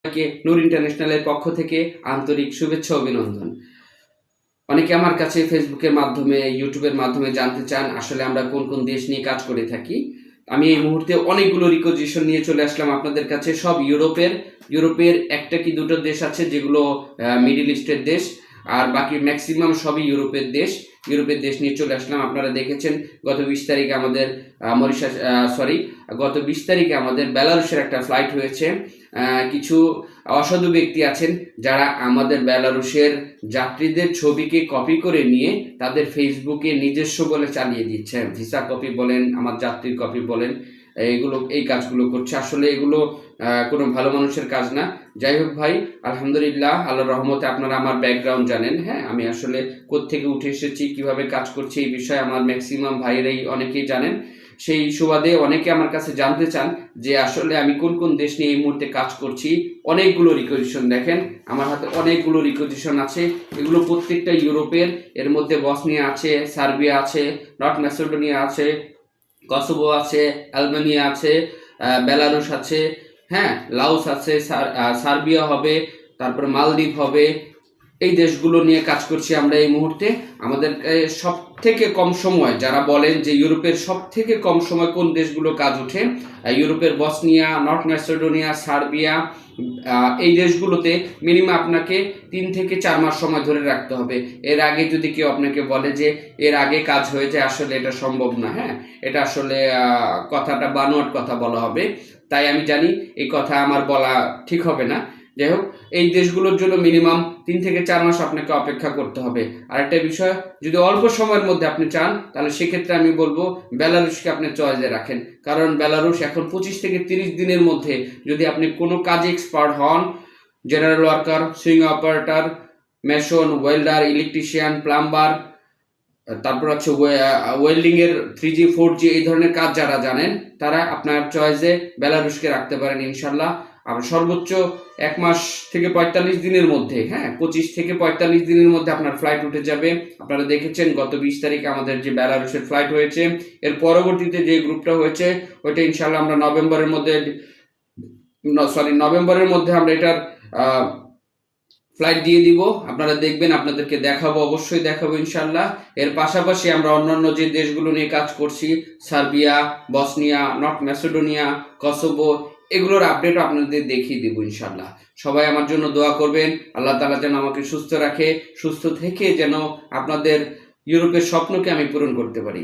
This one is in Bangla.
সবাইকে নূর ইন্টারন্যাশনালের পক্ষ থেকে আন্তরিক শুভেচ্ছা অভিনন্দন। অনেকে আমার কাছে ফেসবুকের মাধ্যমে, ইউটিউবের মাধ্যমে জানতে চান আসলে আমরা কোন কোন দেশ নিয়ে কাজ করে থাকি। আমি এই মুহূর্তে অনেকগুলো রিকোজিশন নিয়ে চলে আসলাম আপনাদের কাছে, সব ইউরোপের। ইউরোপের একটা কি দুটো দেশ আছে যেগুলো মিডিল ইস্টের দেশ, আর বাকি ম্যাক্সিমাম সবই ইউরোপের দেশ। ইউরোপের দেশ নিয়ে চলে আসলাম। আপনারা দেখেছেন, গত বিশ তারিখে আমাদের মরিশাস সরি গত বিশ তারিখে আমাদের বেলারুসের একটা ফ্লাইট হয়েছে। কিছু অসাধু ব্যক্তি আছেন যারা আমাদের বেলারুসের যাত্রীদের ছবিকে কপি করে নিয়ে তাদের ফেসবুকে নিজস্ব বলে চালিয়ে দিচ্ছে। ভিসা কপি বলেন, আমার যাত্রীর কপি বলেন এইগুলো, এই কাজগুলো করছে। আসলে এগুলো কোনো ভালো মানুষের কাজ না। যাই হোক ভাই, আলহামদুলিল্লাহ, আল্লাহর রহমতে আপনারা আমার ব্যাকগ্রাউন্ড জানেন হ্যাঁ? আমি আসলে কোত্থেকে উঠে এসেছি, কীভাবে কাজ করছি এই বিষয়ে আমার ম্যাক্সিমাম ভাইয়েরাই অনেকেই জানেন। সেই সুবাদে অনেকে আমার কাছে জানতে চান যে আসলে আমি কোন কোন দেশ নিয়ে এই মুহূর্তে কাজ করছি। অনেকগুলো রিকোজিশন দেখেন, আমার হাতে অনেকগুলো রিকোজিশন আছে। এগুলো প্রত্যেকটা ইউরোপের, এর মধ্যে বসনিয়া আছে, সার্বিয়া আছে, নর্থ ম্যাসেডোনিয়া আছে কসোভো আছে অ্যালবেনিয়া আছে বেলারুশ আছে হ্যাঁ লাউস আছে, সার- সার্বিয়া হবে, তারপর মালদ্বীপ হবে এই দেশগুলো নিয়ে কাজ করছি আমরা এই মুহূর্তে। আমাদের সব থেকে কম সময়, যারা বলেন যে ইউরোপের সব থেকে কম সময় কোন দেশগুলো কাজ ওঠে ইউরোপের বসনিয়া, নর্থ ম্যাসেডোনিয়া, সার্বিয়া এই দেশগুলোতে মিনিমাম আপনাকে তিন থেকে চার মাস সময় ধরে রাখতে হবে। এর আগে যদি কেউ আপনাকে বলে যে এর আগে কাজ হয়ে যায়, আসলে এটা সম্ভব না হ্যাঁ? এটা আসলে কথাটা বানোয়াট কথা বলা হবে। তাই আমি জানি এই কথা আমার বলা ঠিক হবে না। যাই হোক এই দেশগুলোর জন্য মিনিমাম তিন থেকে চার মাস আপনাকে অপেক্ষা করতে হবে। আর একটা বিষয়, যদি অল্প সময়ের মধ্যে আপনি চান, তাহলে সেক্ষেত্রে আমি বলব বেলারুশকে আপনি চয়েসে রাখেন। কারণ বেলারুশ এখন পঁচিশ থেকে তিরিশ দিনের মধ্যে যদি আপনি কোনো কাজে এক্সপার্ট হন general worker sewing operator mason welder electrician plumber তারপর হচ্ছে ওয়েল্ডিং এর থ্রি জি ফোর জি এই ধরনের কাজ যারা জানেন, তারা আপনার চয়েসে বেলারুশকে রাখতে পারেন ইনশাল্লাহ। আর সর্বোচ্চ এক মাস থেকে পঁয়তাল্লিশ দিনের মধ্যে হ্যাঁ পঁচিশ থেকে পঁয়তাল্লিশ দিনের মধ্যে আপনার ফ্লাইট উঠে যাবে। আপনারা দেখেছেন গত বিশ তারিখে আমাদের যে বেলারুসের ফ্লাইট হয়েছে, এর পরবর্তীতে যে গ্রুপটা হয়েছে, ওইটা ইনশাল্লাহ আমরা নভেম্বরের মধ্যে সরি নভেম্বরের মধ্যে আমরা এটার ফ্লাইট দিয়ে দিব। আপনারা দেখবেন আপনাদেরকে দেখাবো, অবশ্যই দেখাবো ইনশাল্লাহ এর পাশাপাশি আমরা অন্যান্য যে দেশগুলো নিয়ে কাজ করছি, Serbia, Bosnia, North Macedonia Kosovo, এগুলোর আপডেটও আপনাদের দেখিয়ে দেবো ইনশাল্লাহ সবাই আমার জন্য দোয়া করবেন। আল্লাহ তালা যেন আমাকে সুস্থ রাখে, সুস্থ থেকে যেন আপনাদের ইউরোপের স্বপ্নকে আমি পূরণ করতে পারি।